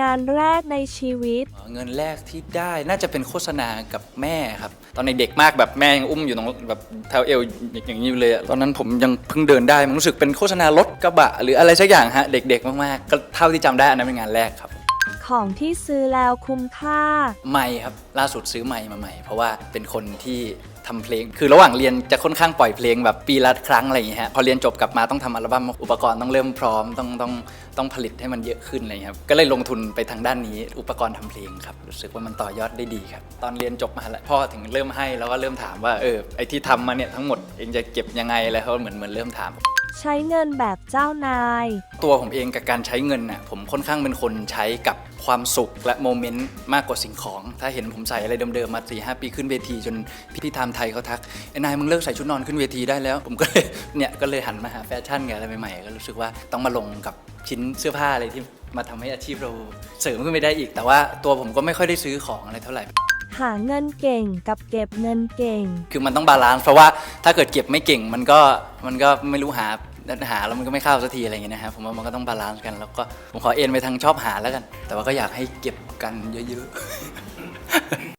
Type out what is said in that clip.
งานแรกในชีวิต เงินแรกที่ได้น่าจะเป็นโฆษณากับแม่ครับ ตอนในเด็กมากแบบแม่ยังอุ้มอยู่ตรงแบบเท้าเอวอย่างนี้อยู่เลยอะตอนนั้นผมยังเพิ่งเดินได้ มันรู้สึกเป็นโฆษณารถกระบะ หรืออะไรสักอย่างฮะเด็กๆมากๆก็เท่าที่จำได้อันนั้นเป็นงานแรกครับ ของที่ซื้อแล้วคุ้มค่าไมค์ครับล่าสุดซื้อไมค์มาใหม่ เพราะว่าเป็นคนที่ทำเพลง คือระหว่างเรียนจะค่อนข้างปล่อยเพลงแบบปีละครั้งอะไรอย่างเงี้ยฮะพอเรียนจบกลับมาต้องทำอัลบั้มอุปกรณ์ต้องเริ่มพร้อมต้องต้องต้องผลิตให้มันเยอะขึ้นอะไรอย่างเงี้ยครับก็เลยลงทุนไปทางด้านนี้อุปกรณ์ทำเพลงครับรู้สึกว่ามันต่อยอดได้ดีครับ ตอนเรียนจบมหาลัยพ่อถึงเริ่มให้แล้วก็เริ่มถามว่าเออไอที่ทำมาเนี่ยทั้งหมดเองจะเก็บยังไงอะไรเขาเหมือนเหมือนเริ่มถาม ใช้เงินแบบเจ้านาย ตัวผมเองกับการใช้เงินน่ะผมค่อนข้างเป็นคนใช้กับความสุขและโมเมนต์มากกว่าสิ่งของ ถ้าเห็นผมใส่อะไรเดิมๆมาสี่ห้าปีขึ้นเวทีจนพี่ไทม์ไทยเขาทักไอ้นายมึงเลิกใส่ชุดนอนขึ้นเวทีได้แล้ว ผมก็เลยเนี่ยก็เลยหันมาหาแฟชั่นกับอะไรใหม่ๆก็รู้สึกว่าต้องมาลงกับชิ้นเสื้อผ้าอะไรที่มาทำให้อาชีพเราเสริมขึ้นไปได้อีก แต่ว่าตัวผมก็ไม่ค่อยได้ซื้อของอะไรเท่าไหร่ หาเงินเก่งกับเก็บเงินเก่ง คือมันต้องบาลานซ์เพราะว่าถ้าเกิดเก็บไม่เก่งมันก็มันก็ไม่รู้หาหาแล้วมันก็ไม่เข้าสักทีอะไรอย่างเงี้ยนะครับผมว่ามันก็ต้องบาลานซ์กันแล้วก็ผมขอเอ็นไปทางชอบหาแล้วกัน แต่ว่าก็อยากให้เก็บกันเยอะๆ